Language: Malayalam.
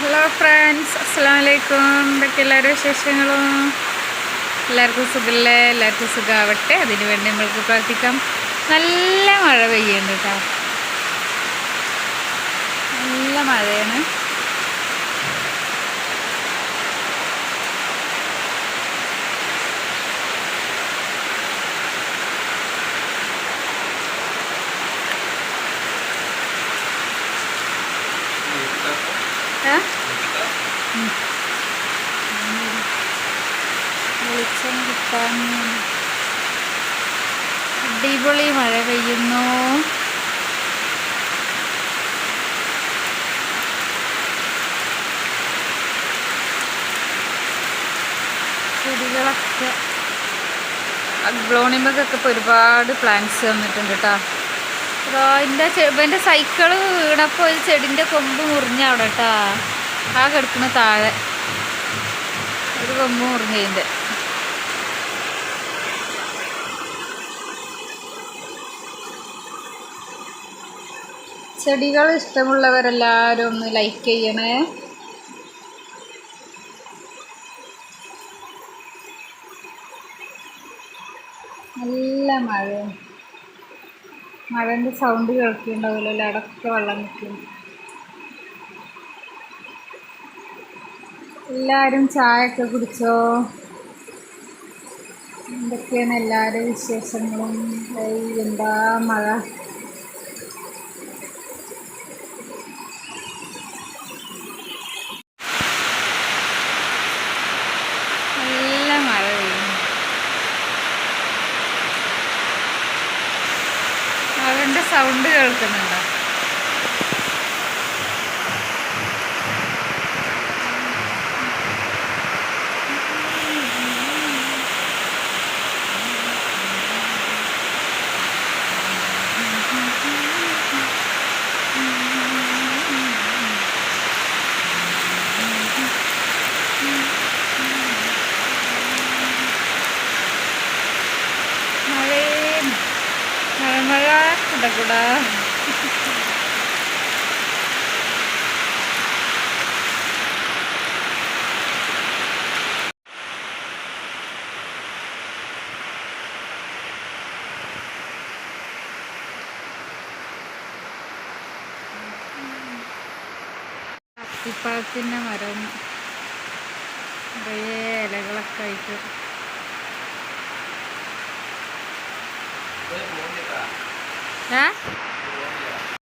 ഹലോ ഫ്രണ്ട്സ് അസ്സാം വലൈക്കും എന്തൊക്കെ എല്ലാവരും വിശേഷങ്ങളും? എല്ലാവർക്കും സുഖമല്ലേ എല്ലാവർക്കും സുഖമാവട്ടെ അതിന് വേണ്ടി നമ്മൾക്ക് പ്രാർത്ഥിക്കാം. നല്ല മഴ പെയ്യുന്നുണ്ട് കേട്ടോ. നല്ല മഴയാണ്. വെളിച്ചം കിട്ടാൻ അടിപൊളി മഴ പെയ്യുന്നു. ചെടികളൊക്കെ. ഗ്ലോണിമൊക്കെ ഇപ്പോൾ ഒരുപാട് പ്ലാന്റ്സ് വന്നിട്ടുണ്ട് കേട്ടോ എന്റെ സൈക്കിൾ വീണപ്പോൾ ഒരു ചെടിന്റെ കൊമ്പ് മുറിഞ്ഞ അവിടെ കേട്ടാ ആ കിടക്കുന്ന താഴെ. ഒരു കൊമ്പ് മുറിഞ്ഞതിന്റെ ചെടികൾ ഇഷ്ടമുള്ളവരെല്ലാവരും ഒന്ന് ലൈക്ക് ചെയ്യണേ. നല്ല മഴ. മഴന്റെ സൗണ്ട് കേൾക്കുന്നുണ്ടാവില്ലല്ലോ അടക്കെ വെള്ളം നിൽക്കും എല്ലാവരും ചായയൊക്കെ കുടിച്ചോ? എന്തൊക്കെയാണ് എല്ലാവരുടെ വിശേഷങ്ങളും? എന്താ മഴ നല്ല മഴ പെയ്യുന്നു മഴന്റെ സൗണ്ട് കേൾക്കുന്നുണ്ടോ. കുടകുടാ അത്തിപ്പഴത്തിൻ്റെ മരം നിറയെ ഇലകളൊക്കെ ആയിട്ട് 啊。